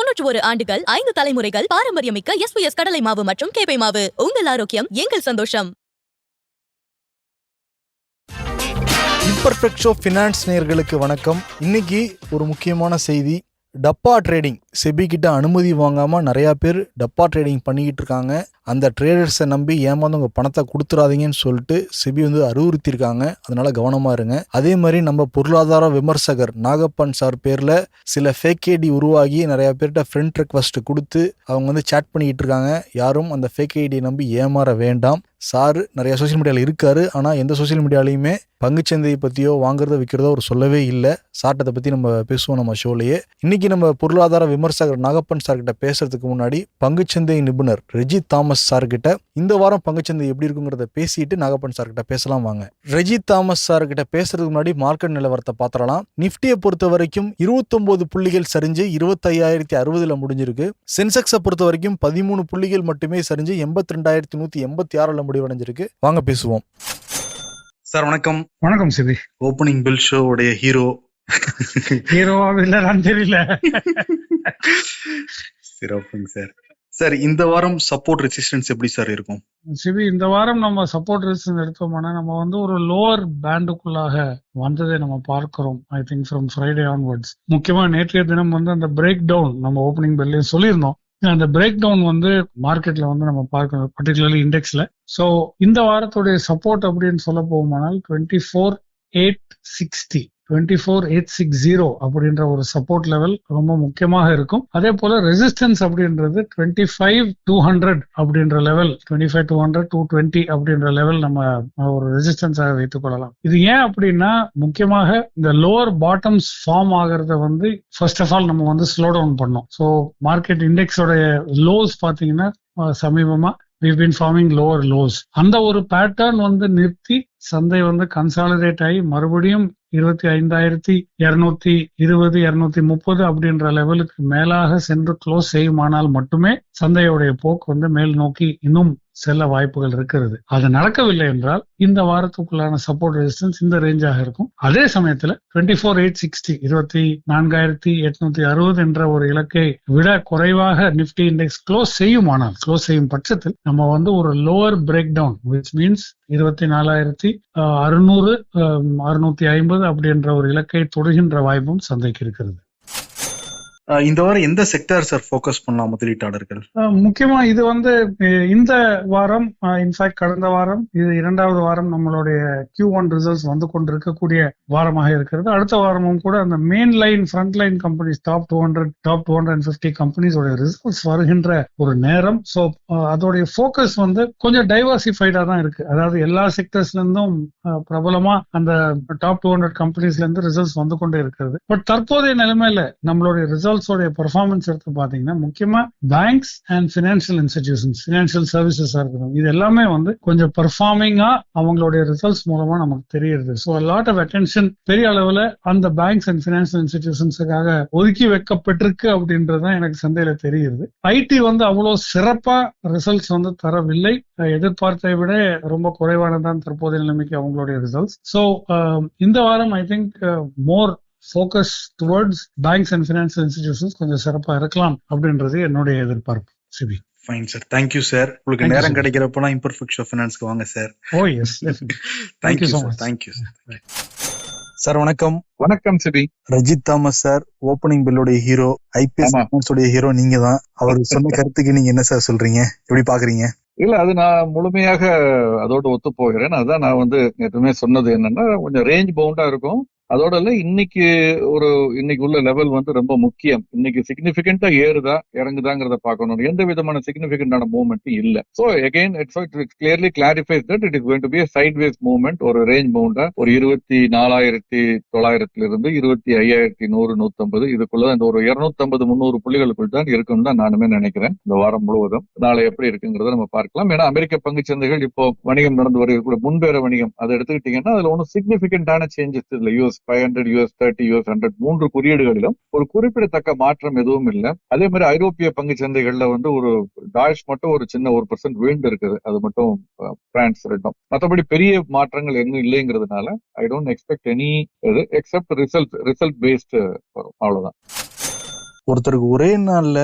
தொன்னூற்றி ஒரு ஆண்டுகள் ஐந்து தலைமுறைகள் பாரம்பரியமிக்க எஸ்பிஎஸ் கடலை மாவு மற்றும் கேப்பை மாவு. உங்கள் ஆரோக்கியம் எங்கள் சந்தோஷம். இம்பர்ஃபெக்ட் ஷோ ஃபினான்ஸ் நேர்களுக்கு வணக்கம். இன்னைக்கு ஒரு முக்கியமான செய்தி. டப்பா ட்ரேடிங் செபி கிட்ட அனுமதி வாங்காமல் நிறையா பேர் டப்பா ட்ரேடிங் பண்ணிக்கிட்டு இருக்காங்க. அந்த ட்ரேடர்ஸை நம்பி ஏமாந்து உங்கள் பணத்தை கொடுத்துறாதீங்கன்னு சொல்லிட்டு செபி வந்து அறிவுறுத்தியிருக்காங்க. அதனால கவனமாக இருங்க. அதே மாதிரி நம்ம பொருளாதார விமர்சகர் நாகப்பன் சார் பேரில் சில ஃபேக் ஐடி உருவாகி நிறையா பேர்கிட்ட ஃப்ரெண்ட் ரெக்வஸ்ட் கொடுத்து அவங்க வந்து சேட் பண்ணிக்கிட்டு இருக்காங்க. யாரும் அந்த ஃபேக் ஐடியை நம்பி ஏமாற வேண்டாம். சார் நிறைய சோஷியல் மீடியாவில் இருக்காரு. ஆனால் எந்த சோஷியல் மீடியாலையுமே பங்குச்சந்தையை பற்றியோ வாங்குறதோ விற்கிறதோ அவர் சொல்லவே இல்லை. சார்ட் அதை பற்றி நம்ம பேசுவோம் நம்ம ஷோலையே. இன்னைக்கு நம்ம பொருளாதார விமர்சகர் நாகப்பன் சார்கிட்ட பேசுறதுக்கு முன்னாடி பங்குச்சந்தை நிபுணர் ரெஜித் தாமஸ் சார் கிட்ட இந்த வாரம் பங்குச்சந்தை எப்படி இருக்குங்கிறத பேசிட்டு நாகப்பன் சார் கிட்ட பேசலாம் வாங்க. ரெஜித் தாமஸ் சார் கிட்ட பேசுறதுக்கு முன்னாடி மார்க்கெட் நிலவரத்தை பார்த்துடலாம். நிஃப்டியை பொறுத்த வரைக்கும் இருபத்தொன்பது புள்ளிகள் சரிஞ்சு இருபத்தையாயிரத்தி அறுபதுல முடிஞ்சிருக்கு. சென்செக்ஸை பொறுத்த வரைக்கும் பதிமூணு புள்ளிகள் மட்டுமே சரிஞ்சு எண்பத்தி ரெண்டாயிரத்தி நூத்தி எண்பத்தி ஆறுல முடிவடைஞ்சிருக்கு. வாங்க பேசுவோம். சார் வணக்கம். வணக்கம் சிவி ஓப்பனிங் பில் ஷோ உடைய ஹீரோ. ஹீரோவா தெரியல. சிறப்புங்க சார். சார் இந்த வாரம் சப்போர்ட் ரெசிஸ்டன்ஸ் எப்படி சார் இருக்கும்? சிவி இந்த வாரம் நம்ம சப்போர்ட் ரெசிஸ்டன்ஸ் எடுத்தோம்னா நம்ம வந்து ஒரு லோவர் பேண்டுக்குள்ளாக வந்ததை நம்ம பார்க்கிறோம் I think from Friday onwards முக்கியமா நேற்றைய தினம் வந்து அந்த பிரேக் டவுன் நம்ம ஓப்பனிங் பெல்லையும் சொல்லியிருந்தோம். அந்த பிரேக் டவுன் வந்து மார்க்கெட்ல வந்து நம்ம பார்க்கணும் பர்டிகுலர்லி இண்டெக்ஸ்ல ஸோ இந்த வாரத்துடைய சப்போர்ட் அப்படின்னு சொல்ல போகுமானால் twenty four eight sixty twenty four eight six zero அப்படின்ற ஒரு சப்போர்ட் லெவல் ரொம்ப முக்கியமாக இருக்கும். அதே போல ரெசிஸ்டன்ஸ் அப்படின்றது டுவெண்ட்டி ஃபைவ் டூ ஹண்ட்ரட் அப்படின்ற level twenty five two hundred two twenty அப்படின்ற லெவல் நம்ம ஒரு ரெசிஸ்டன்ஸாக வைத்துக் கொள்ளலாம். இது ஏன் அப்படின்னா முக்கியமாக இந்த லோவர் பாட்டம்ஸ் ஃபார்ம் ஆகிறத வந்து ஃபர்ஸ்ட் ஆஃப் ஆல் நம்ம வந்து ஸ்லோ டவுன் பண்ணோம் ஸோ மார்க்கெட் இண்டெக்ஸோடைய லோஸ் பார்த்தீங்கன்னா சமீபமாக சமீபமா we've ஃபார்மிங் லோவர் லோஸ் அந்த ஒரு பேட்டர்ன் வந்து நிறுத்தி சந்தை வந்து கன்சாலிடேட் ஆகி மறுபடியும் இருபத்தி ஐந்தாயிரத்தி இருநூத்தி இருபது இருநூத்தி முப்பது அப்படின்ற லெவலுக்கு மேலாக சென்று க்ளோஸ் செய்யுமானால் மட்டுமே சந்தையுடைய போக்கு வந்து மேல் நோக்கி இன்னும் செல்ல வாய்ப்புகள் இருக்கிறது. அது நடக்கவில்லை என்றால் இந்த வாரத்துக்குள்ளான சப்போர்ட் ரெசிஸ்டன்ஸ் இந்த ரேஞ்சாக இருக்கும். அதே சமயத்துல டுவெண்ட்டி ஃபோர் எயிட் சிக்ஸ்டி இருபத்தி நான்காயிரத்தி எட்நூத்தி அறுபது என்ற ஒரு இலக்கை விட குறைவாக நிப்டி இண்டெக்ஸ் க்ளோஸ் செய்யுமானால் க்ளோஸ் செய்யும் பட்சத்தில் நம்ம வந்து ஒரு lower break down which means இருபத்தி நாலாயிரத்தி அறுநூறு அறுநூத்தி ஐம்பது அப்படின்ற ஒரு இலக்கை தொடுகின்ற வாய்ப்பும் சந்தைக்கு இருக்கிறது. இந்த வாரம் எந்த செக்டார் சார் ஃபோக்கஸ் பண்ணலாம் முதலீட்டாளர்கள்? முக்கியமா இது வந்து இந்த வாரம் இன்ஃபேக்ட் கடந்த வாரம் இது இரண்டாவது வாரம் நம்மளுடைய கியூ ஒன் ரிசல்ட்ஸ் வந்து கொண்டிருக்கக்கூடிய வாரமாக இருக்கிறது. அடுத்த வாரமும் கூட அந்த main line front line companies top two hundred top two hundred fifty கம்பெனிஸோட results வருகின்ற ஒரு நேரம். ஸோ அதோடைய ஃபோக்கஸ் வந்து கொஞ்சம் டைவர்சிஃபைடா தான் இருக்கு. அதாவது எல்லா செக்டர்ஸ்ல இருந்தும் பிரபலமா அந்த டாப் டூ ஹண்ட்ரட் கம்பெனிஸ்ல இருந்து ரிசல்ட்ஸ் வந்து கொண்டே இருக்கிறது. பட் தற்போதைய நிலைமையில நம்மளுடைய ரிசல்ட்ஸோடைய பெர்ஃபார்மன்ஸ் எடுத்து பாத்தீங்கன்னா முக்கியமா banks and financial institutions financial சர்வீசஸா இருக்கணும் இது எல்லாமே வந்து கொஞ்சம் பெர்ஃபார்மிங்கா அவங்களுடைய ரிசல்ட்ஸ் மூலமா நமக்கு தெரியுது. ஸோ லாட் ஆஃப் அட்டென்ஷன் பெரிய அளவுல அந்த பேங்க்ஸ் அண்ட் ஃபினான்ஷியல் இன்ஸ்டிடியூஷன்ஸுக்காக ஒதுக்கி வைக்கப்பட்டிருக்கு அப்படின்றதுதான் எனக்கு சந்தையில தெரியுது. ஐடி வந்து அவ்வளவு சிறப்பா ரிசல்ட்ஸ் வந்து தரவில்லை. எதிர்பார்த்தை எதிர்பார்த்ததை விட ரொம்ப குறைவானதான் தற்போதைய நிலைமைக்கு அவங்களுடைய ரிசல்ட்ஸ் ஸோ இந்த வாரம் I think more focus towards banks and financial institutions கொஞ்சம் சிறப்பா இருக்கலாம் அப்படின்றது என்னுடைய எதிர்பார்ப்பு Sibi. Fine sir thank you sir உங்களுக்கு நேரம் sir. கிடைக்கிறப்பலாம் இம்பர்ஃபெக்ட் ஷோ ஃபினான்ஸ்க்கு வாங்க sir oh yes thank you sir. Thank you sir sir வணக்கம். வணக்கம் சிபி. ரஜித் தாமஸ் சார் ஓப்பனிங் பில்லுடைய ஹீரோ ஐபிஎஸ். உடைய ஹீரோ நீங்க தான். அவர் சொன்ன கருத்துக்கு நீங்க என்ன சார் சொல்றீங்க? எப்படி பாக்குறீங்க? இல்ல அது நான் முழுமையாக அதோட ஒத்து போகிறேன். அதான் நான் வந்து எப்பவுமே சொன்னது என்னன்னா கொஞ்சம் ரேஞ்ச் பவுண்டா இருக்கும். அதோட இல்ல இன்னைக்கு ஒரு இன்னைக்கு உள்ள லெவல் வந்து ரொம்ப முக்கியம். இன்னைக்கு சிக்னிபிகண்டா ஏறுதா இறங்குதாங்கிறத பார்க்கணும். எந்த விதமான சிக்னிபிகண்டான மூவ்மெண்ட்டும் இல்ல. So again it's clearly clarifies that it is going to be sideways movement ஒரு ரேஞ்ச் பவுண்டா ஒரு இருபத்தி நாலாயிரத்தி தொள்ளாயிரத்துல இருந்து இருபத்தி ஐயாயிரத்தி நூறு நூத்தம்பது. இதுக்குள்ள இந்த ஒரு இருநூத்தம்பது முந்நூறு புள்ளிகளுக்குள் தான் இருக்கும்னு தான் நானுமே நினைக்கிறேன். இந்த வாரம் முழுவதும். நாளை எப்படி இருக்குங்கிறத நம்ம பார்க்கலாம். ஏன்னா அமெரிக்க பங்குச் சந்தைகள் இப்போ வணிகம் நடந்து வருகிற முன்பேற வணிகம். அதை எடுத்துக்கிட்டீங்கன்னா அதுல ஒன்றும் சிக்னிபிகண்டான சேஞ்சஸ் இல்ல. US five hundred US thirty US hundred மூன்று குறியீடுகளிலும் ஒரு குறிப்பிடத்தக்க மாற்றம் எதுவும் இல்லை. அதே மாதிரி ஐரோப்பிய பங்குச் சந்தைகள்ல வந்து ஒரு டாய்ஸ் மட்டும் ஒரு சின்ன ஒரு பர்சன்ட் வீழ்ந்து இருக்குது அது மட்டும் பிரான்ஸ் ரெண்டும். மற்றபடி பெரிய மாற்றங்கள் எதுவும் இல்லைங்கிறதுனால ஐ டோன்ட் எக்ஸ்பெக்ட் எனி இது எக்ஸப்ட் ரிசல்ட் ரிசல்ட் பேஸ்டு வரும். அவ்வளவுதான். ஒருத்தருக்கு ஒரே நாள்ல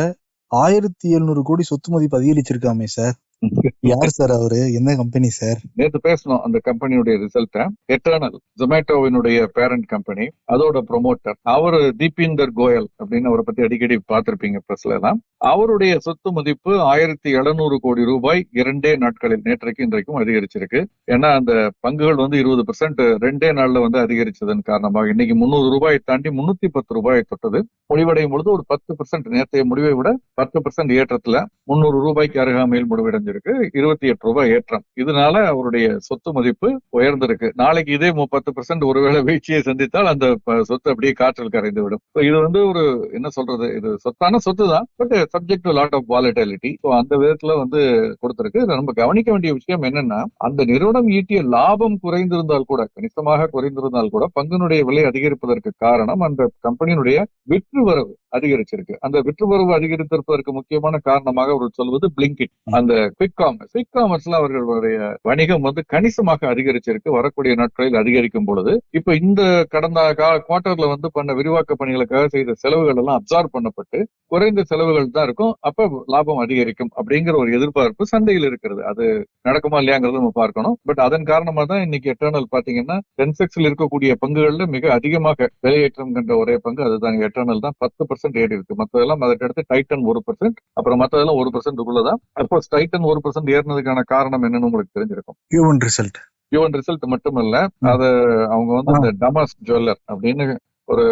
ஆயிரத்தி எழுநூறு கோடி சொத்து மதிப்பு அதிகரிச்சிருக்காமே சார். யார் சார் அவரு? என்ன கம்பெனி சார்? நேத்து பேசணும் அந்த கம்பெனியுடைய ரிசல்ட்ட எட்டர்னல் ஜொமேட்டோவினுடைய பேரண்ட் கம்பெனி அதோட ப்ரொமோட்டர் அவரு தீபிந்தர் கோயல் அப்படின்னு அவரை பத்தி அடிக்கடி பார்த்திருப்பீங்க பிரஸ்ல எல்லாம். அவருடைய சொத்து மதிப்பு ஆயிரத்தி எழுநூறு கோடி ரூபாய் இரண்டே நாட்களில் நேற்றைக்கு இன்றைக்கும் அதிகரிச்சிருக்கு. ஏன்னா அந்த பங்குகள் வந்து இருபது பெர்சென்ட் ரெண்டே நாள்ல வந்து அதிகரிச்சதன் காரணமாக இன்னைக்கு முந்நூறு ரூபாய் தாண்டி முன்னூத்தி பத்து ரூபாய் தொட்டது. முடிவடையும் பொழுது ஒரு பத்து பெர்சென்ட் நேற்றைய முடிவை விட பத்து பெர்சென்ட் ஏற்றத்துல முந்நூறு ரூபாய்க்கு அருகாமையில் முடிவடைஞ்சிருக்கு. இருபத்தி எட்டு ரூபாய் ஏற்றம். இதனால அவருடைய சொத்து மதிப்பு உயர்ந்திருக்கு. நாளைக்கு இதே பத்து பெர்சென்ட் ஒருவேளை வீழ்ச்சியை சந்தித்தால் அந்த சொத்து அப்படியே காற்றில் கரைந்து விடும். இது வந்து ஒரு என்ன சொல்றது இது சொத்தான சொத்து தான் but subject to lot of volatility so அந்த விதத்துல வந்து கொடுத்திருக்கு. ரொம்ப நம்ம கவனிக்க வேண்டிய விஷயம் என்னன்னா அந்த நிறுவனம் ஈட்டிய லாபம் குறைந்திருந்தால் கூட கணிசமாக குறைந்திருந்தால் கூட பங்கினுடைய விலை அதிகரிப்பதற்கு காரணம் அந்த கம்பெனியினுடைய விற்று வரவு அதிகரிச்சிருக்கு. அந்த விற்று வரவு அதிகரித்திருப்பதற்கு முக்கியமான காரணமாக அவர் சொல்வது பிளிங்கிட் அந்த குவிக் காமர்ஸ் குவிக் காமர்ஸ்ல அவர்களுடைய வணிகம் வந்து கணிசமாக அதிகரிச்சிருக்கு. வரக்கூடிய நாட்களில் அதிகரிக்கும் பொழுது இப்ப இந்த கடந்த குவார்டர்ல வந்து பண்ண விரிவாக்க பணிகளுக்காக செய்த செலவுகள் எல்லாம் அப்சார்ப் பண்ணப்பட்டு குறைந்த செலவுகள் தான் இருக்கும். அப்ப லாபம் அதிகரிக்கும் அப்படிங்கிற ஒரு எதிர்பார்ப்பு சந்தையில் இருக்கிறது. அது நடக்குமா இல்லையாங்கிறது நம்ம பார்க்கணும். பட் அதன் காரணமா தான் இன்னைக்கு எட்டர்னல் பாத்தீங்கன்னா சென்செக்ஸ்ல இருக்கக்கூடிய பங்குகள்ல மிக அதிகமாக விலையேற்றம் கண்ட ஒரே பங்கு அதுதான். எட்டர்னல் தான் பத்து பர்சன்ட் ஏறி இருக்கு. மத்ததெல்லாம் அதற்கடுத்து டைட்டன் ஒரு பர்சன்ட் அப்புறம் மத்ததெல்லாம் ஒரு பர்சன்ட் உள்ளதான் அப்போ டைட்டன் ஒரு பர்சன்ட் ஏறினதுக்கான காரணம் என்னன்னு உங்களுக்கு தெரிஞ்சிருக்கும். ஹியூமன் ரிசல்ட் யுவன் ரிசல்ட் மட்டுமல்ல அது அவங்க வந்து இந்த டமாஸ் ஜுவல்லர் அப்படின்னு ஒரு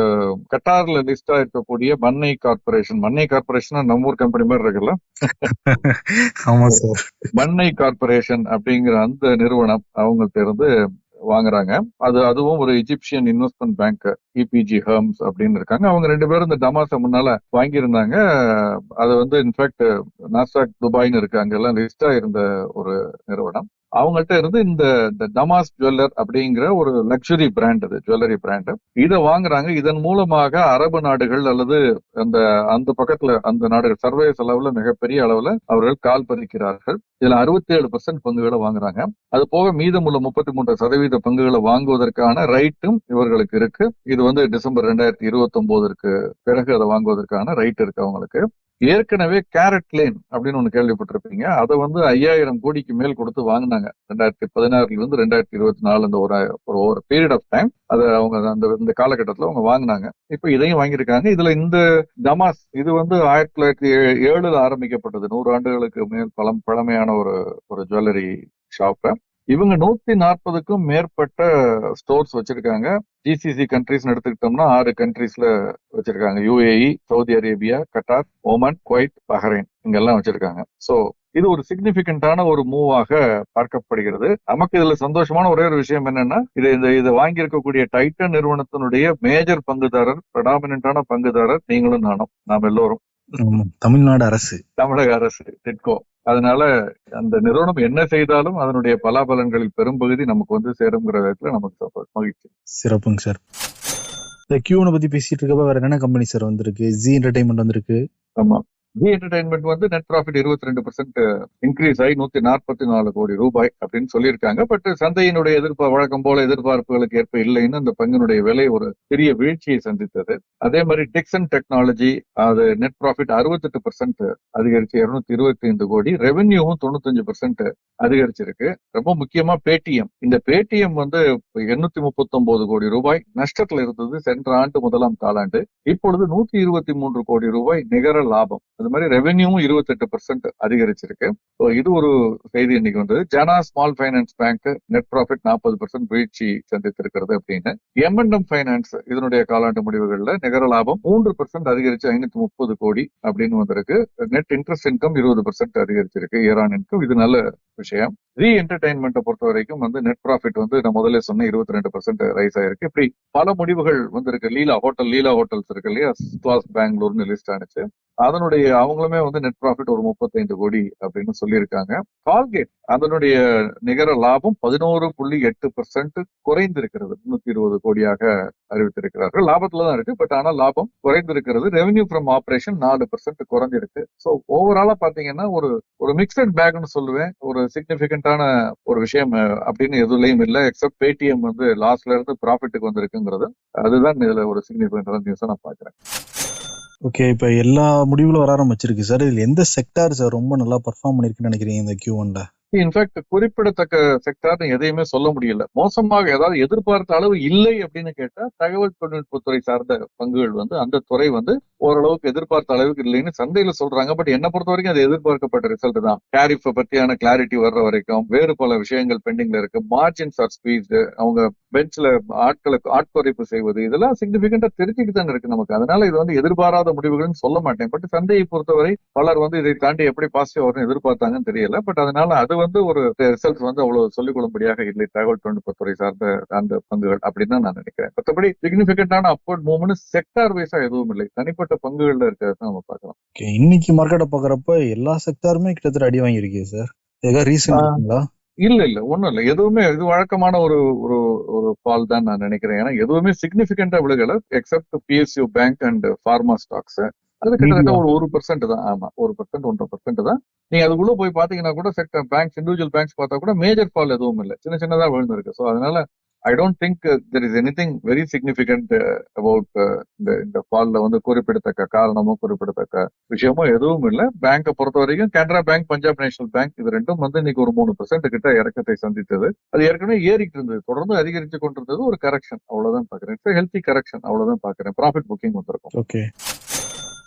கட்டார்ல லிஸ்ட் இருக்கக்கூடிய மன்னை கார்பரேஷன் மன்னை கார்பரேஷன் நம்ம ஊர் கம்பெனி மாதிரி இருக்குல்ல? மன்னை கார்பரேஷன் அப்படிங்கிற அந்த நிறுவனம் அவங்கள்ட்ட இருந்து வாங்குறாங்க. அது அதுவும் ஒரு Egyptian investment bank EFG Hermes அப்படின்னு இருக்காங்க. அவங்க ரெண்டு பேரும் இந்த டமாஸை முன்னால வாங்கியிருந்தாங்க. அது வந்து இன்ஃபேக்ட் நாஸ்டாக் துபாய்னு இருக்கு. அங்கெல்லாம் லிஸ்டா இருந்த ஒரு நிறுவனம். அவங்கள்ட்ட இருந்து இந்த இந்த டமாஸ் ஜுவல்லர் அப்படிங்கிற ஒரு லக்ஸுரி பிராண்ட் அது ஜுவல்லரி பிராண்ட் இதை வாங்குறாங்க. இதன் மூலமாக அரபு நாடுகள் அல்லது அந்த அந்த பக்கத்துல அந்த நாடுகள் சர்வதேச அளவுல மிகப்பெரிய அளவுல அவர்கள் கால் பதிக்கிறார்கள். இதுல அறுபத்தி ஏழு பர்சன்ட் பங்குகளை வாங்குறாங்க. அது போக மீதமுள்ள முப்பத்தி மூன்று சதவீத பங்குகளை வாங்குவதற்கான ரைட்டும் இவர்களுக்கு இருக்கு. இது வந்து டிசம்பர் ரெண்டாயிரத்தி இருபத்தி ஒன்பதற்கு பிறகு அதை வாங்குவதற்கான ரைட் இருக்கு அவங்களுக்கு. ஏற்கனவே கேரட் லேன் அப்படின்னு ஒன்று கேள்விப்பட்டிருப்பீங்க. அதை வந்து ஐயாயிரம் கோடிக்கு மேல் கொடுத்து வாங்கினாங்க. ரெண்டாயிரத்தி பதினாறுல இருந்து ரெண்டாயிரத்தி இருபத்தி நாலு அந்த ஒரு ஒரு ஒரு பீரியட் ஆஃப் டைம் அதை அவங்க அந்த இந்த காலகட்டத்தில் அவங்க வாங்கினாங்க. இப்போ இதையும் வாங்கியிருக்காங்க. இதுல இந்த தமாஸ் இது வந்து ஆயிரத்தி தொள்ளாயிரத்தி ஏ- ஏழுல ஆரம்பிக்கப்பட்டது. நூறு ஆண்டுகளுக்கு மேல் பழம் பழமையான ஒரு ஒரு ஜுவல்லரி ஷாப்பை இவங்க நூத்தி நாற்பதுக்கும் மேற்பட்ட ஸ்டோர்ஸ் வச்சிருக்காங்க. ஜிசிசி கண்ட்ரிஸ் எடுத்துக்கிட்டோம்னா ஆறு கண்ட்ரீஸ்ல வச்சிருக்காங்க. UAE Saudi Arabia Qatar Oman Kuwait Bahrain இங்கெல்லாம் வச்சிருக்காங்க. சோ இது ஒரு சிக்னிபிகண்டான ஒரு மூவாக பார்க்கப்படுகிறது. நமக்கு இதுல சந்தோஷமான ஒரே ஒரு விஷயம் என்னன்னா இது இந்த இதை வாங்கியிருக்கக்கூடிய டைட்டன் நிறுவனத்தினுடைய மேஜர் பங்குதாரர் பிரடாமினான பங்குதாரர் நீங்களும் நானும். நாம் எல்லோரும். தமிழ்நாடு அரசு. தமிழக அரசு டிட்கோ அதனால அந்த நிறுவனம் என்ன செய்தாலும் அதனுடைய பலாபலன்களில் பெரும்பகுதி நமக்கு வந்து சேருங்கிற விதத்துல நமக்கு மகிழ்ச்சி. சிறப்புங்க சார். இந்த கியூனை பத்தி பேசிட்டு இருக்கப்ப வேற என்ன கம்பெனி சார் வந்திருக்கு? ஜி என்டர்டைன்மெண்ட் வந்திருக்கு. ஆமா. ஜி என்டர்டைன்மெண்ட் வந்து நெட் ப்ராஃபிட் இருபத்தி ரெண்டு பர்சன்ட் இன்க்ரீஸ் ஆகி நூத்தி நாற்பத்தி நாலு கோடி ரூபாய் அப்படின்னு சொல்லியிருக்காங்க. பட் சந்தையினுடைய எதிர்ப்பு வழக்கம் போல எதிர்பார்ப்புகளுக்கு ஏற்ப இல்லைன்னு அந்த பங்கினுடைய விலை ஒரு பெரிய வீழ்ச்சியை சந்தித்தது. அதே மாதிரி டெக்ஸன் டெக்னாலஜி அது நெட் ப்ராஃபிட் அறுபத்தெட்டு பர்சன்ட் அதிகரிச்சு இருநூத்தி இருபத்தி ஐந்து கோடி. ரெவென்யூவும் தொண்ணூத்தஞ்சு பர்சன்ட் அதிகரிச்சிருக்கு. ரொம்ப முக்கியமா பேடிஎம் இந்த பேடிஎம் வந்து எண்ணூத்தி முப்பத்தி ஒன்பது கோடி ரூபாய். நஷ்டத்துல இருந்தது சென்ற ஆண்டு முதலாம் காலாண்டு. இப்பொழுது நூத்தி இருபத்தி மூன்று கோடி ரூபாய் நிகர லாபம். அது மாதிரி ரெவென்யூவும் இருபத்தெட்டு பர்சன்ட் அதிகரிச்சிருக்கு. ஸோ இது ஒரு செய்தி இன்னைக்கு வந்தது. Jana small finance bank net profit நாற்பது பர்சன்ட் வீழ்ச்சி சந்தித்திருக்கிறது அப்படின்னு. எம்என்எம் ஃபைனான்ஸ் இதனுடைய காலாண்டு முடிவுகளில் நிகர லாபம் மூன்று பர்சன்ட் அதிகரிச்சு ஐநூத்தி முப்பது கோடி அப்படின்னு வந்திருக்கு. நெட் இன்ட்ரெஸ்ட் இன்கம் இருபது பர்சன்ட் அதிகரிச்சிருக்கு. இயர் ஆன் இன்கம் இது நல்ல விஷயம். ரீ என்டர்டைன்மெண்ட்டை பொறுத்த வரைக்கும் வந்து நெட் ப்ராஃபிட் வந்து நான் முதல்ல சொன்ன இருபத்தி ரெண்டு பர்சன்ட் ரைஸ் ஆயிருக்கு. இப்படி பல முடிவுகள் வந்திருக்கு. லீலா ஹோட்டல் லீலா ஹோட்டல்ஸ் இருக்கு இல்லையா? கிளாஸ் பெங்களூர்னு லிஸ்ட் ஆனிச்சு. அதனுடைய அவங்களுமே வந்து நெட் ப்ராஃபிட் ஒரு முப்பத்தைந்து கோடி அப்படின்னு சொல்லியிருக்காங்க. கால்கேட் அதனுடைய நிகர லாபம் பதினோரு புள்ளி எட்டு பர்சன்ட் குறைந்திருக்கிறது. முன்னூத்தி இருபது கோடியாக அறிவித்திருக்கிறார்கள். லாபத்துல தான் இருக்கு. பட் ஆனால் லாபம் குறைந்திருக்கிறது. ரெவென்யூ ஃப்ரம் ஆபரேஷன் நாலு பர்சன்ட் குறைஞ்சிருக்கு. ஸோ ஓவராலா பாத்தீங்கன்னா ஒரு ஒரு மிக்சட் பேக்னு சொல்லுவேன். ஒரு சிக்னிபிகண்டான ஒரு விஷயம் அப்படின்னு எதுலையும் இல்லை. எக்ஸப்ட் பேடிஎம் வந்து லாஸ்ட்ல இருந்து ப்ராஃபிட்டுக்கு வந்திருக்குங்கிறது. அதுதான் இதுல ஒரு சிக்னிபிகண்டான நியூஸா நான் பாக்குறேன் ஓகே இப்போ எல்லா முடிவுகளும் வர ஆரம்பிச்சிருக்கு சார் இதுல எந்த செக்டார் சார் ரொம்ப நல்லா பர்ஃபார்ம் பண்ணிருக்குன்னு நினைக்கிறீங்க இந்த கியூ ஒன்ல இன்ஃபேக்ட் குறிப்பிடத்தக்க செக்டார்னு எதையுமே சொல்ல முடியல. மோசமாக ஏதாவது எதிர்பார்த்த அளவு இல்லை அப்படின்னு கேட்டா தகவல் தொழில்நுட்பத்துறை சார்ந்த பங்குகள் வந்து அந்த துறை வந்து ஓரளவுக்கு எதிர்பார்த்த அளவுக்கு இல்லைன்னு சந்தையில சொல்றாங்க. பட் என்ன பொறுத்த வரைக்கும் அது எதிர்பார்க்கப்பட்ட ரிசல்ட் தான். டேரிஃபை பத்தியான கிளாரிட்டி வர்ற வரைக்கும் வேறு பல விஷயங்கள் பெண்டிங்ல இருக்கு. மார்ஜின்ஸ் ஆர் ஸ்பீட் அவங்க பெஞ்ச்ல ஆட்களுக்கு ஆட்குறைப்பு செய்வது இதெல்லாம் சிக்னிபிகண்டா தெரிஞ்சுக்கிட்டு தான் இருக்கு நமக்கு. அதனால இது வந்து எதிர்பாராத முடிவுகள்னு சொல்ல மாட்டேன். பட் சந்தையை பொறுத்தவரை பலர் வந்து இதை தாண்டி எப்படி பாசிட்டிவ் வரும்னு எதிர்பார்த்தாங்கன்னு தெரியல. பட் அதனால அது வந்து ஒரு ரிசல்ட் வந்து அவ்வளவு சொல்லிக் கொள்ளும்படியாக இல்லை. தகவல் தொழில்நுட்பத்துறை சார்ந்த அந்த பங்குகள் அப்படின்னு தான் நான் நினைக்கிறேன். மற்றபடி சிக்னிபிகண்டான அப்வர்ட் மூவ்மெண்ட் செக்டார் வைஸா எதுவும் இல்லை. தனிப்பட்ட பங்குகள்ல இருக்கிறத நம்ம பார்க்கலாம். இன்னைக்கு மார்க்கெட்டை பார்க்குறப்ப எல்லா செக்டாருமே கிட்டத்தட்ட அடி வாங்கியிருக்கே சார் ஏதாவது ரீசன் இல்ல இல்ல ஒண்ணும் இல்ல. எதுவுமே இது வழக்கமான ஒரு ஒரு ஒரு ஃபால் தான் நான் நினைக்கிறேன். ஏன்னா எதுவுமே சிக்னிபிகண்டா விழுகல except PSU bank and pharma stocks அது கிட்டத்தட்ட. ஒரு ஒரு பர்சன்ட் தான். ஆமா ஒரு பர்சன்ட் ஒன்றரை பர்சன்ட் தான். நீங்க அதுக்குள்ள போய் பாத்தீங்கன்னா கூட செக்டர் பேங்க்ஸ் இண்டிவிஜுவல் பேங்க்ஸ் பார்த்தா கூட மேஜர் ஃபால் எதுவும் இல்லை. சின்ன சின்னதா விழுந்திருக்கு. ஸோ அதனால I don't think there is any thing very significant about இந்த இந்த ஃபால்ல வந்து குறிப்பிடத்தக்க காரணமும் குறிப்பிடத்தக்க விஷயமும் எதுவும் இல்லை. பேங்கை பொறுத்த வரைக்கும் Canara bank Punjab national bank இது ரெண்டும் வந்து இன்னைக்கு ஒரு மூணு பெர்சென்ட் கிட்ட இறக்கத்தை சந்தித்தது. அது ஏற்கனவே ஏறிட்டு இருந்தது. தொடர்ந்து அதிகரிச்சு கொண்டிருந்தது ஒரு கரெக்ஷன் அவ்வளவுதான் பாக்குறேன் ஹெல்த்தி கரெக்ஷன் அவ்வளவுதான் பாக்குறேன் ப்ராஃபிட் புக்கிங் வந்திருக்கும். ஓகே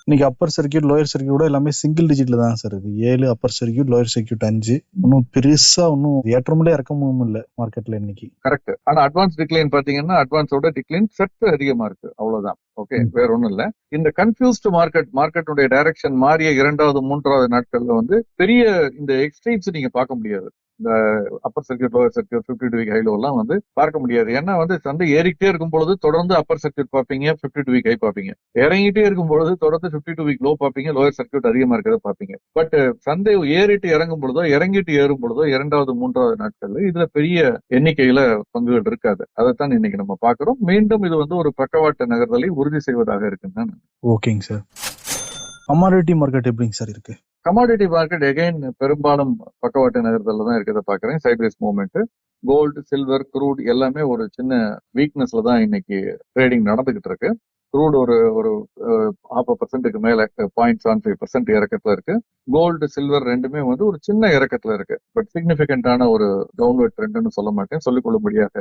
இன்னைக்கு அப்பர் சர்க்கியூட் லோயர் சர்க்கியூட் எல்லாமே சிங்கிள் டிஜிட்ல தான் சார் இருக்கு. ஏழு அப்பர் சர்க்கியூட் லோயர் சர்க்கியூட் அஞ்சு. இன்னும் பெருசா ஒன்றும் ஏற்றமும் இறக்கமும் இல்லை மார்க்கெட்ல இன்னைக்கு. கரெக்ட் ஆனா அட்வான்ஸ் டிக்ளைன் பாத்தீங்கன்னா அட்வான்ஸோட டிக்ளைன் சற்று அதிகமா இருக்கு. அவ்வளவுதான். ஓகே. வேற ஒண்ணும் இல்ல. இந்த கன்ஃபியூஸ்டு மார்க்கெட் மார்க்கெட்டுடைய டைரக்ஷன் மாறிய இரண்டாவது மூன்றாவது நாட்கள்ல வந்து பெரிய இந்த எக்ஸ்ட்ரீம்ஸ் நீங்க பார்க்க முடியாது. இந்த upper circuit lower circuit fifty two week high low எல்லாம் வந்து பார்க்க முடியாது. ஏன்னா வந்து சந்தை ஏறிக்கிட்டே இருக்கும் பொழுது தொடர்ந்து அப்பர் சர்க்கியூட் பார்ப்பீங்க ஃபிஃப்டி டூ வீக் ஹை பார்ப்பீங்க. இறங்கிட்டே இருக்கும் பொழுது தொடர்ந்து ஃபிஃப்டி டூ வீக் லோ பார்ப்பீங்க லோவர் சர்க்கியூட் அதிகமா இருக்கிறத பார்ப்பீங்க. பட் சந்தை ஏறிட்டு இறங்கும் பொழுதோ இறங்கிட்டு ஏறும் பொழுதோ இரண்டாவது மூன்றாவது நாட்கள்ல இதுல பெரிய எண்ணிக்கையில பங்குகள் இருக்காது. அதைத்தான் இன்னைக்கு நம்ம பாக்குறோம் மீண்டும் இது வந்து ஒரு பக்கவாட்டு நகர்தலை உறுதி செய்வதாக இருக்குன்னு ஓகேங்க சார். கமாடிட்டி மார்க்கெட் எப்படிங்க சார் இருக்கு? கமாடிட்டி மார்க்கெட் எகைன் பெரும்பாலும் பக்கவாட்டு நகரத்துல தான் இருக்கிறத பாக்குறேன். Sideways movement gold silver crude எல்லாமே ஒரு சின்ன வீக்னஸ்ல தான் இன்னைக்கு ட்ரேடிங் நடந்துகிட்டு இருக்கு. க்ரூட் ஒரு ஒரு ஹாஃப் பர்சன்ட்டுக்கு மேல பாயிண்ட் செவன் ஃபைவ் பர்சன்ட் இறக்கத்துல இருக்கு. கோல்டு சில்வர் ரெண்டுமே வந்து ஒரு சின்ன இறக்கத்துல இருக்கு. பட் சிக்னிபிகண்டான ஒரு டவுன்வர்ட் ட்ரெண்ட்னு சொல்ல மாட்டேன். சொல்லிக்கொள்ளும்படியாக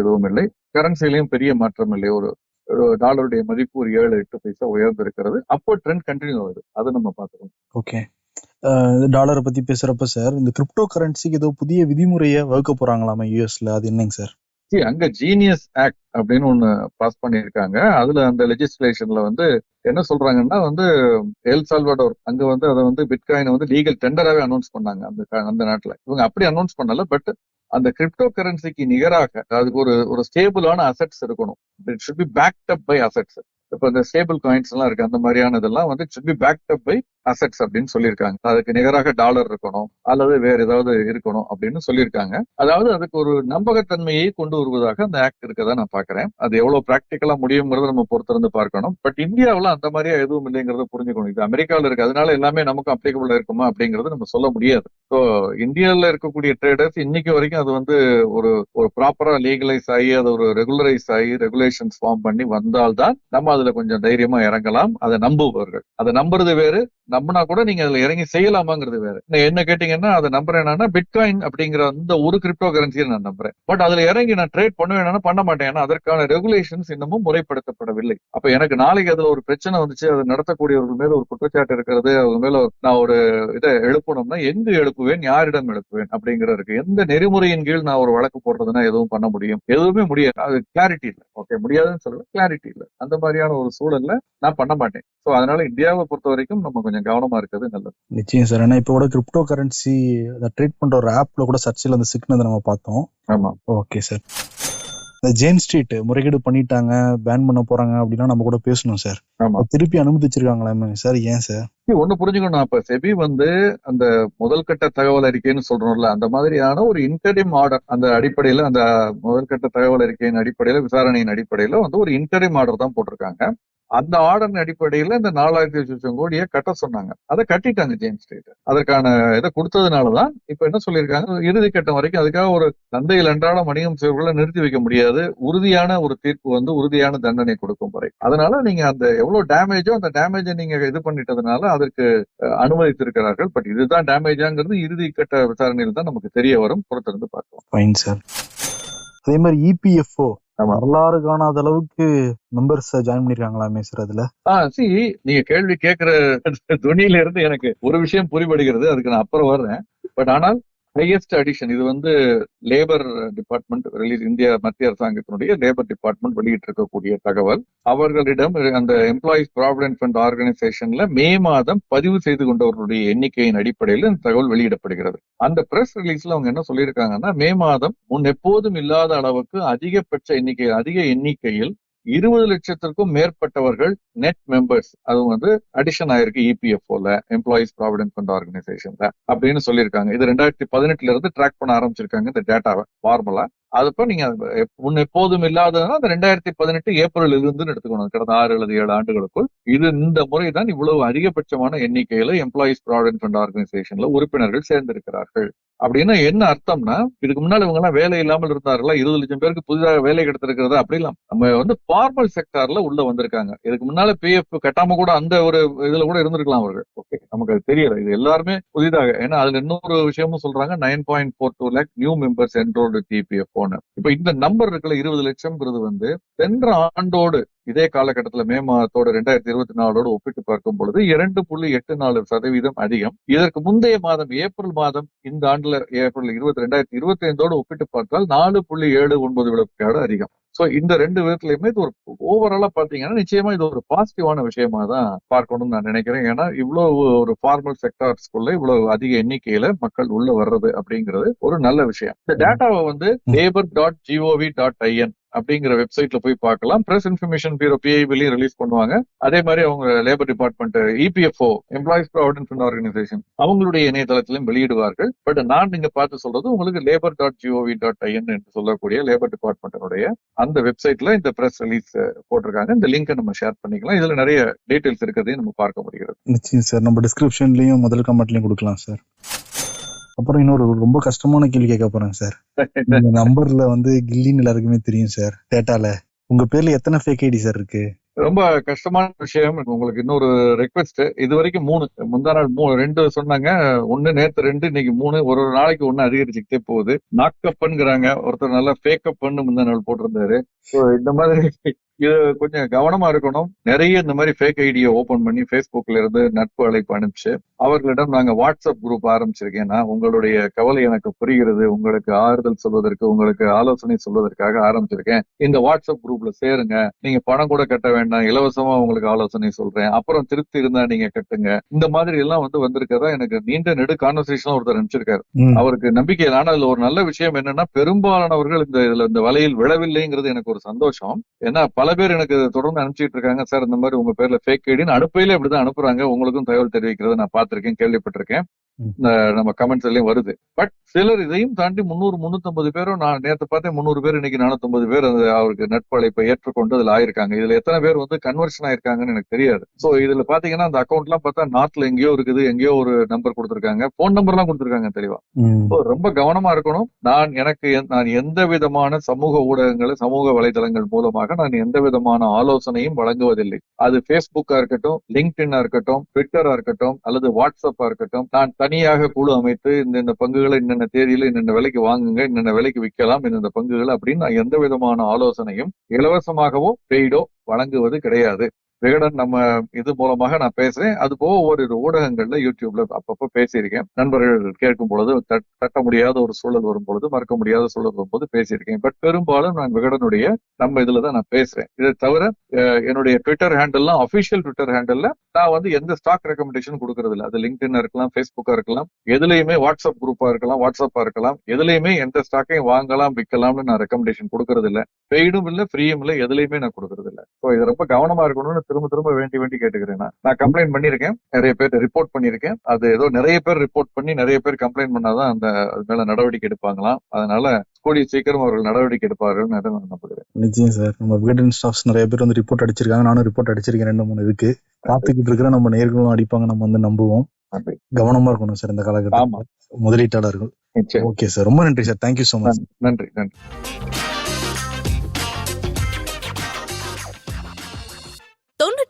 எதுவும் இல்லை. கரன்சிலையும் பெரிய மாற்றம் இல்லை. ஒரு டாலருடைய மதிப்பு ஒரு ஏழு எட்டு பைசா உயர்ந்திருக்கிறது. அப்போ ட்ரெண்ட் கண்டினியூ ஆகுது. அது நம்ம பார்த்துக்கணும். ஓகே டாலரை பத்தி பேசுறப்ப சார் இந்த கிரிப்டோ கரன்சிக்கு ஏதோ புதிய விதிமுறையை வகுக்க போறாங்களாமா யூஎஸ்ல அது என்னங்க சார் அங்க ஜீனியஸ் ஆக்ட் அப்படின்னு ஒண்ணு பாஸ் பண்ணியிருக்காங்க. அதுல அந்த லெஜிஸ்லேஷன்ல வந்து என்ன சொல்றாங்கன்னா வந்து எல் சால்வடோர் அங்க வந்து அதை வந்து பிட்காயினை வந்து லீகல் டெண்டராகவே அனௌன்ஸ் பண்ணாங்க அந்த அந்த நாட்டுல. இவங்க அப்படி அனௌன்ஸ் பண்ணல பட் அந்த கிரிப்டோ கரன்சிக்கு நிகராக அதுக்கு ஒரு ஒரு ஸ்டேபிளான அசெட்ஸ் இருக்கணும். It should be backed up by assets இப்போ இந்த ஸ்டேபிள் காயின்ஸ் எல்லாம் இருக்கு அந்த மாதிரியான இதெல்லாம் வந்து should be backed up by assets அப்படின்னு சொல்லியிருக்காங்க. அதுக்கு நிகராக டாலர் இருக்கணும் அல்லது வேற ஏதாவது இருக்கணும் அப்படின்னு சொல்லியிருக்காங்க. அதாவது அதுக்கு ஒரு நம்பகத்தன்மையை கொண்டு வருவதாக அந்த ஆக்ட் இருக்கதா நான் பாக்குறேன் அது எவ்வளவு பிராக்டிக்கலா முடியுங்கிறத நம்ம பொறுத்திருந்து பார்க்கணும். பட் இந்தியாவுல அந்த மாதிரியா எதுவும் இல்லைங்கிறத புரிஞ்சுக்கணும். இது அமெரிக்காவில் இருக்கு. அதனால எல்லாமே நமக்கு அப்ளிகபிளா இருக்குமா அப்படிங்கறது நம்ம சொல்ல முடியாது. ஸோ இந்தியாவில் இருக்கக்கூடிய ட்ரேடர்ஸ் இன்னைக்கு வரைக்கும் அது வந்து ஒரு ஒரு ப்ராப்பரா லீகலைஸ் ஆகி அது ஒரு ரெகுலரைஸ் ஆகி ரெகுலேஷன்ஸ் ஃபார்ம் பண்ணி வந்தால்தான் நம்ம அதுல கொஞ்சம் தைரியமா இறங்கலாம். அதை நம்புபவர்கள். அதை நம்புறது வேறு நம்பினா கூட நீங்க அதுல இறங்கி செய்யலாமாங்கிறது வேற. என்ன கேட்டீங்கன்னா அதை நம்புறேன் என்னன்னா பிட்காயின் அப்படிங்கிற அந்த ஒரு கிரிப்டோ கரன்சியை நான் நம்புறேன். பட் அதுல இறங்கி நான் ட்ரேட் பண்ணுவேன்னா பண்ண மாட்டேன். ஏன்னா அதற்கான ரெகுலேஷன்ஸ் இன்னமும் முறைப்படுத்தப்படவில்லை. அப்ப எனக்கு நாளைக்கு அதுல ஒரு பிரச்சனை வந்துச்சு அதை நடத்தக்கூடியவர்கள் மேல ஒரு குற்றச்சாட்டு இருக்கிறது அவங்க மேல நான் ஒரு இதை எழுப்பணும்னா எங்கு எழுப்புவேன் யாரிடம் எழுப்புவேன் அப்படிங்கிற இருக்கு எந்த நெறிமுறையின் கீழ் நான் ஒரு வழக்கு போடுறதுன்னா எதுவும் பண்ண முடியும். எதுவுமே முடியாது. அது கிளாரிட்டி இல்லை. ஓகே முடியாதுன்னு சொல்லல. கிளாரிட்டி இல்லை. அந்த மாதிரியான ஒரு சூழல்ல நான் பண்ண மாட்டேன். சோ அதனால இந்தியாவை பொறுத்த வரைக்கும் நம்ம கொஞ்சம் கவனமா இருக்கிறது நல்லது. நிச்சயம் சார். ஏன்னா இப்போ கூட கிரிப்டோ கரன்சி அதை ட்ரேட் பண்ற ஒரு ஆப்ல கூட சர்ச்சில் அந்த சிக்னதை நம்ம பார்த்தோம். ஆமா. ஓகே சார் இந்த ஜேன் ஸ்ட்ரீட் முறைகேடு பண்ணிட்டாங்க பேன் பண்ண போறாங்க அப்படின்னா நம்ம கூட பேசணும் சார் திருப்பி அனுமதிச்சிருக்காங்களாமே சார் ஏன் சார் ஒண்ணு புரிஞ்சுக்கணும். அப்ப செபி வந்து அந்த முதல் கட்ட தகவல் அறிக்கைன்னு சொல்றோம்ல அந்த மாதிரியான ஒரு இன்டரிம் ஆர்டர் அந்த அடிப்படையில அந்த முதல் கட்ட தகவல் அறிக்கையின் அடிப்படையில விசாரணையின் அடிப்படையில வந்து ஒரு இன்டரிம் ஆர்டர் தான் போட்டிருக்காங்க. அந்த ஆர்டர் அடிப்படையில இந்த நாலாயிரத்தி லட்சம் கோடியை கட்ட சொன்னாங்க. அதை கட்டிட்டாங்க ஜேம்ஸ் ஸ்டேட். அதற்கான இதை கொடுத்ததுனாலதான் இப்ப என்ன சொல்லியிருக்காங்க? இறுதி கட்டம் வரைக்கும் அதுக்காக ஒரு சந்தையில் அன்றாட வணிகம் செய்வர்களை நிறுத்தி வைக்க முடியாது. உறுதியான ஒரு தீர்ப்பு வந்து உறுதியான தண்டனை கொடுக்கும் வரை. அதனால நீங்க அந்த எவ்வளவு டேமேஜோ அந்த டேமேஜை நீங்க இது பண்ணிட்டதுனால அதற்கு அனுமதித்திருக்கிறார்கள். பட் இதுதான் டேமேஜாங்கிறது இறுதி கட்ட விசாரணையில் தான் நமக்கு தெரிய வரும். பொறுத்திருந்து பார்க்கலாம். ஃபைன் சார் அதே மாதிரி இபிஎஃப்ஓ வரலாறு காணாத அளவுக்கு மெம்பர்ஸ் ஜாயின் பண்ணிருக்காங்களா மேசர் அதுல? சி நீங்க கேள்வி கேட்கிற துணியில இருந்து எனக்கு ஒரு விஷயம் புரிபடுகிறது அதுக்கு நான் அப்புறம் வர்றேன். பட் ஆனால் ஹையஸ்ட் அடிஷன் இது வந்து லேபர் டிபார்ட்மெண்ட் ரிலீஸ் இந்திய மத்திய அரசாங்கத்தினுடைய லேபர் டிபார்ட்மெண்ட் வெளியிட்டிருக்கக்கூடிய தகவல். அவர்களிடம் அந்த எம்ப்ளாயிஸ் ப்ராவிடன்ட் ஃபண்ட் ஆர்கனைசேஷன்ல மே மாதம் பதிவு செய்து கொண்டவர்களுடைய எண்ணிக்கையின் அடிப்படையில் இந்த தகவல் வெளியிடப்படுகிறது. அந்த பிரஸ் ரிலீஸ்ல அவங்க என்ன சொல்லியிருக்காங்கன்னா மே மாதம் முன் எப்போதும் இல்லாத அளவுக்கு அதிகபட்ச எண்ணிக்கை அதிக எண்ணிக்கையில் இருபது லட்சத்திற்கும் மேற்பட்டவர்கள் நெட் மெம்பர்ஸ் அது வந்து அடிஷன் ஆயிருக்கு இபிஎஃப்ஓல எம்ப்ளாயிஸ் ப்ராவிடன்ட் ஃபண்ட் ஆர்கனைசேஷன்ல அப்படின்னு சொல்லியிருக்காங்க. இது ரெண்டாயிரத்தி பதினெட்டுல இருந்து ட்ராக் பண்ண ஆரம்பிச்சிருக்காங்க இந்த டேட்டாவை ஃபார்மலா அதுப்போ நீங்க முன் எப்போதும் இல்லாததுன்னா அந்த ரெண்டாயிரத்தி பதினெட்டு ஏப்ரல் இருந்துன்னு எடுத்துக்கணும். கடந்த ஆறு அல்லது ஏழு ஆண்டுகளுக்குள். இது இந்த முறை தான் இவ்வளவு அதிகபட்சமான எண்ணிக்கையில எம்ப்ளாயிஸ் ப்ராவிடன்ட் ஃபண்ட் ஆர்கனைசேஷன்ல உறுப்பினர்கள் சேர்ந்திருக்கிறார்கள். அப்படின்னா என்ன அர்த்தம்னா இதுக்கு முன்னால் இவங்க எல்லாம் வேலை இல்லாமல் இருந்தார்களா? இருபது லட்சம் பேருக்கு புதிதாக வேலை கிடைத்திருக்கிறதா? அப்படிலாம் நம்ம வந்து ஃபார்மல் செக்டார்ல உள்ள வந்திருக்காங்க. இதுக்கு முன்னால பிஎஃப் கட்டாம கூட அந்த ஒரு இதுல கூட இருந்திருக்கலாம் அவர்கள். ஓகே நமக்கு அது தெரியல. இது எல்லாருமே புதிதாக. ஏன்னா அதுல இன்னொரு விஷயமும் சொல்றாங்க nine point four two lakh new members enrolled DPF இப்ப இந்த நம்பர் இருக்குல்ல இருபது லட்சம்ங்கிறது வந்து சென்ற ஆண்டோடு இதே காலகட்டத்துல மே மாதத்தோட ரெண்டாயிரத்தி இருபத்தி நாலோடு ஒப்பிட்டு பார்க்கும் பொழுது இரண்டு புள்ளி எட்டு நாலு சதவீதம் அதிகம். இதற்கு முந்தைய மாதம் ஏப்ரல் மாதம் இந்த ஆண்டுல ஏப்ரல் இருபத்தி ரெண்டாயிரத்தி இருபத்தி ஐந்தோடு ஒப்பிட்டு பார்த்தால் நாலு புள்ளி ஏழு ஒன்பது விழுக்காடு அதிகம். சோ இந்த ரெண்டு விதத்துலயுமே இது ஒரு ஓவராலா பாத்தீங்கன்னா நிச்சயமா இது ஒரு பாசிட்டிவான விஷயமா தான் பார்க்கணும்னு நான் நினைக்கிறேன். ஏன்னா இவ்வளவு ஒரு ஃபார்மல் செக்டார்ஸ்குள்ள இவ்வளவு அதிக எண்ணிக்கையில மக்கள் உள்ள வர்றது அப்படிங்கிறது ஒரு நல்ல விஷயம். இந்த டேட்டாவை வந்து labour dot GOV dot IN அப்படிங்கிற வெப்சைட்ல போய் பார்க்கலாம். பிரஸ் இன்ஃபர்மேஷன் பியூரோ பிஐபிலையும் ரிலீஸ் பண்ணுவாங்க. அதே மாதிரி அவங்க labour department EPFO employees provident fund organisation அவங்களுடைய இணையதளத்திலும் வெளியிடுவார்கள். பட் நான் நீங்க பார்த்து சொல்றது உங்களுக்கு labour dot GOV dot IN என்று சொல்லக்கூடிய லேபர் டிபார்ட்மெண்ட்டினுடைய அந்த வெப்சைட்ல இந்த பிரஸ் ரிலீஸ் போட்டிருக்காங்க. இந்த லிங்கை நம்ம ஷேர் பண்ணிக்கலாம். இதுல நிறைய டீடைல்ஸ் இருக்கிறதையும் நம்ம பார்க்க முடிகிறது. நிச்சயம் சார். நம்ம டிஸ்கிரிப்ஷன்லயும் முதல் கமெண்ட்லயும் கொடுக்கலாம் சார். அப்புறம் இன்னொரு ரொம்ப கஷ்டமான கேள்வி கேட்க போறேன் சார் நம்பர்ல வந்து கில்லின்னு எல்லாருக்குமே தெரியும் சார் டேட்டால உங்க பேர்ல எத்தனை ஃபேக் ஐடி சார் இருக்கு? ரொம்ப கஷ்டமான விஷயம். உங்களுக்கு இன்னொரு ரெக்வெஸ்ட் இது வரைக்கும் மூணு முந்தா நாள் மூணு ரெண்டு சொன்னாங்க. ஒண்ணு நேத்து ரெண்டு இன்னைக்கு மூணு. ஒரு ஒரு நாளைக்கு ஒண்ணு அதிகரிச்சுக்கிட்டே போகுது. நாக்கப்பன்ங்கிறாங்க ஒருத்தர் நல்லா ஃபேக்கப்பன்னு முந்தா நாள் போட்டிருந்தாரு. இந்த மாதிரி இது கொஞ்சம் கவனமா இருக்கணும். நிறைய இந்த மாதிரி ஃபேக் ஐடியை ஓபன் பண்ணி ஃபேஸ்புக்ல இருந்து நட்பு அழைப்பு அனுப்பிச்சு அவர்களிடம் நாங்க வாட்ஸ்அப் குரூப் ஆரம்பிச்சிருக்கேன். நான் உங்களுடைய கவலை எனக்கு புரிகிறது. உங்களுக்கு ஆறுதல் சொல்வதற்கு உங்களுக்கு ஆலோசனை சொல்வதற்காக ஆரம்பிச்சிருக்கேன். இந்த வாட்ஸ்அப் குரூப்ல சேருங்க. நீங்க பணம் கூட கட்ட வேண்டாம். இலவசமா உங்களுக்கு ஆலோசனை சொல்றேன். அப்புறம் திருப்தி இருந்தா நீங்க கட்டுங்க. இந்த மாதிரி எல்லாம் வந்து வந்திருக்கதா எனக்கு நீண்ட நெடு கான்வர்சேஷன் ஒருத்தர் அனுப்பிச்சிருக்காரு. அவருக்கு நம்பிக்கை. ஆனா இதுல ஒரு நல்ல விஷயம் என்னன்னா பெரும்பாலானவர்கள் இந்த இதுல இந்த வலையில் விழவில்லைங்கிறது எனக்கு ஒரு சந்தோஷம். ஏன்னா பல பேர் எனக்கு தொடர்ந்து அனுப்பிச்சிட்டு இருக்காங்க. சார் இந்த மாதிரி உங்க பேர்ல ஃபேக் ஐடின்னு அனுப்பையில இப்படிதான் அனுப்புறாங்க. உங்களுக்கும் தகவல் தெரிவிக்கிறத நான் பார்த்திருக்கேன் கேள்விப்பட்டிருக்கேன். நம்ம கமெண்ட்ஸ் எல்லாம் வருது. பட் சிலர் இதையும் தாண்டி முந்நூறு முன்னூத்தம்பது பேரும் நான் நேத்து பார்த்தேன் முந்நூறு பேர் இன்னைக்கு நானூத்தம்பது பேர் அந்த அவருக்கு நட்பு அழைப்பை ஏற்றுக்கொண்டு அதுல ஆயிருக்காங்க. இதுல எத்தனை பேர் வந்து கன்வர்ஷன் ஆயிருக்காங்கன்னு எனக்கு தெரியாது. சோ இதுல பாத்தீங்கன்னா அந்த அக்கௌண்ட் எல்லாம் பார்த்தா நார்த்ல எங்கேயோ இருக்குது எங்கேயோ ஒரு நம்பர் கொடுத்திருக்காங்க. போன் நம்பர் எல்லாம் கொடுத்திருக்காங்க தெளிவா. ரொம்ப கவனமா இருக்கணும். நான் எனக்கு நான் எந்த விதமான சமூக ஊடகங்கள் சமூக வலைதளங்கள் மூலமாக நான் எந்த விதமான ஆலோசனையும் வழங்குவதில்லை. அது Facebookஆ இருக்கட்டும் லிங்க்டின்னா இருக்கட்டும் ட்விட்டரா இருக்கட்டும் அல்லது வாட்ஸ்அப்பா இருக்கட்டும் நான் தனியாக குழு அமைத்து இந்த பங்குகளை இன்னென்ன தேதியில இன்னென்ன விலைக்கு வாங்குங்க இன்னென்ன விலைக்கு விற்கலாம் இந்த பங்குகள் அப்படின்னு நான் எந்த விதமான ஆலோசனையும் இலவசமாகவோ பெய்டோ வழங்குவது கிடையாது. விகடன் நம்ம இது மூலமாக நான் பேசுறேன். அது போக ஓரிரு ஊடகங்கள்ல யூடியூப்ல அப்பப்போ பேசியிருக்கேன். நண்பர்கள் கேட்கும் பொழுது தட்- தட்ட முடியாத ஒரு சூழல் வரும் பொழுது மறக்க முடியாத சூழல் வரும்போது பேசியிருக்கேன். பட் பெரும்பாலும் நான் விகடனுடைய நம்ம இதுல தான் நான் பேசுறேன். இதை தவிர என்னுடைய ட்விட்டர் ஹேண்டில்லாம் அபிஷியல் ட்விட்டர் ஹேண்டில்ல நான் வந்து எந்த ஸ்டாக் ரெக்கமெண்டேஷன் கொடுக்கறது இல்லை. அது லிங்க்டின் இருக்கலாம் ஃபேஸ்புக்கா இருக்கலாம் எதுலையுமே வாட்ஸ்அப் குரூப்பா இருக்கலாம் வாட்ஸ்அப்பா இருக்கலாம் எதுலையுமே எந்த ஸ்டாக்கையும் வாங்கலாம் விற்கலாம்னு நான் ரெக்கமெண்டேஷன் கொடுக்கறது இல்லை. பெய்டும் இல்லை ஃப்ரீயும் இல்லை எதுலையுமே நான் கொடுக்கறது இல்லை. ஸோ இது ரொம்ப கவனமா இருக்கணும்னு திரும்ப திரும்ப வேண்டி வேண்டி கேட்டுக்கிறேன் நான். கம்ப்ளைண்ட் பண்ணியிருக்கேன். நிறைய பேர் ரிப்போர்ட் பண்ணியிருக்கேன். அது ஏதோ நிறைய பேர் ரிப்போர்ட் பண்ணி நிறைய பேர் கம்ப்ளைண்ட் பண்ணாதான் அந்த அது மேல நடவடிக்கை எடுப்பாங்களாம். அதனால கூடிய சீக்கிரம் அவர்கள் நடவடிக்கை எடுப்பார்கள் நான் நம்புகிறேன். நிச்சயம் சார். நம்ம விகடன் ஸ்டாஃப்ஸ் நிறைய பேர் வந்து ரிப்போர்ட் அடிச்சிருக்காங்க. நானும் ரிப்போர்ட் அடிச்சிருக்கேன் ரெண்டு மூணு இதுக்கு. காத்துக்கிட்டு இருக்கிற நம்ம நேர்களும் அடிப்பாங்க. நம்ம வந்து நம்புவோம். கவனமா இருக்கணும் சார் இந்த ஆமா. காலகட்டத்தில் முதலீட்டாளர்கள் ஓகே சார். ரொம்ப நன்றி சார். தேங்க்யூ ஸோ மச் நன்றி. நன்றி.